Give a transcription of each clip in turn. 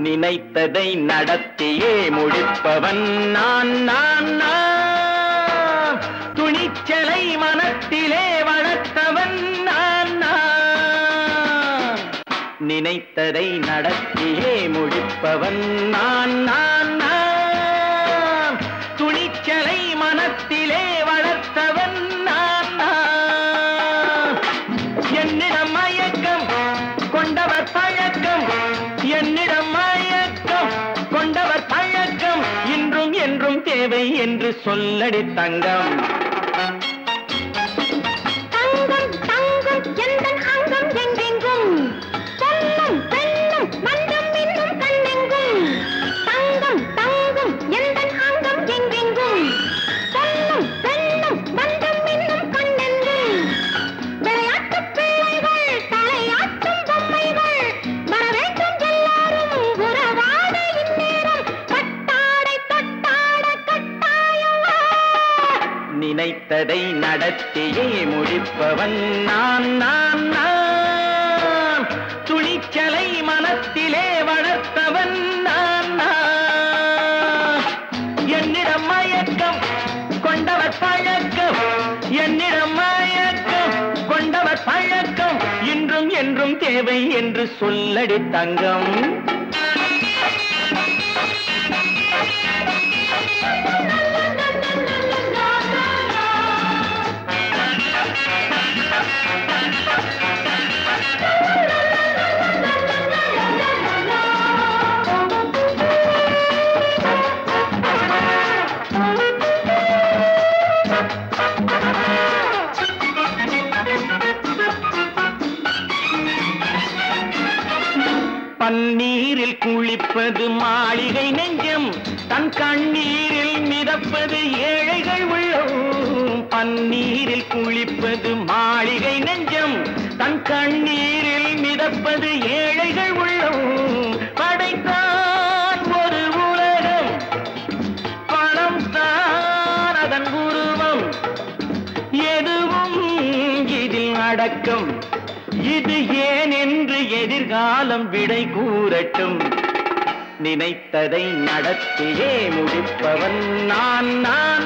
நினைத்ததை நடத்தியே முடிப்பவன் நான் நான் நான் துணிச்சலை மனத்திலே வளர்த்தவன் நான் நான் நினைத்ததை நடத்தியே முடிப்பவன் நான் நான் தேவை என்று சொல்லடி தங்கம். தங்கம் நினைத்ததை நடத்தியே முடிப்பவன் நான் நான் நான். துணிச்சலை மனத்திலே வளர்த்தவன் நான் நான். என்னிடம் மயக்கம் கொண்டவர் பழக்கம். என்னிடம் மயக்கம் கொண்டவர் பழக்கம். இன்றும் என்றும் தேவை என்று சொல்லடி தங்கம். தண்ணீரில் குளிப்பது மாளிகை நெஞ்சம். தன் கண்ணீரில் மிதப்பது ஏழைகள் உள்ளம். பன்னீரில் குளிப்பது மாளிகை நெஞ்சம். தன் கண்ணீரில் மிதப்பது ஏழைகள் உள்ளம். படைத்தான் ஒரு உலகம். பணம் தான் அதன் உருவம். எதுவும் இதில் அடக்கம். இது ஏன் என்று எதிர்காலம் விடை கூறட்டும். நினைத்ததை நடத்தியே முடிப்பவன் நான் நான்.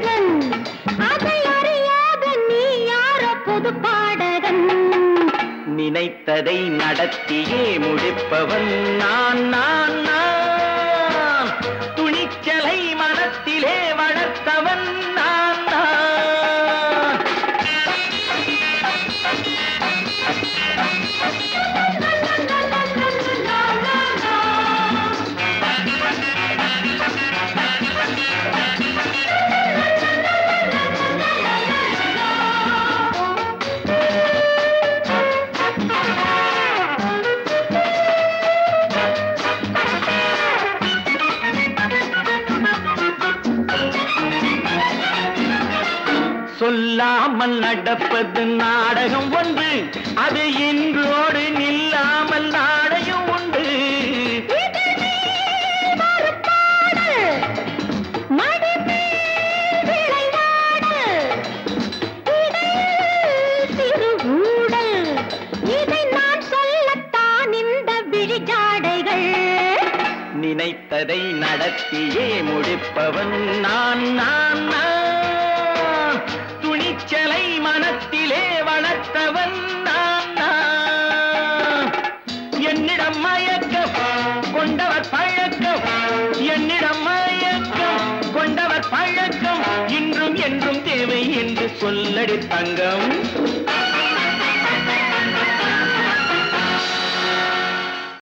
ரசிகன் அதை அறியாத நீ யாரோ புது பாடகன். நினைத்ததை நடத்தியே முடிப்பவன் நான் நான். சொல்லாமல் நடப்பது நாடகம் ஒன்று. அது இன்றோடு நில்லாமல் நாடையும் உண்டு. நினைத்ததை நடத்தியே முடிப்பவன் நான் நான் நான். பார்த்தவன் நான் என்னிடம் மயக்கம் கொண்டவர் பழக்கம். என்னிடம் மயக்கம் கொண்டவர் பழக்கம். இன்றும் என்றும் தேவை என்று சொல்லடி தங்கம்.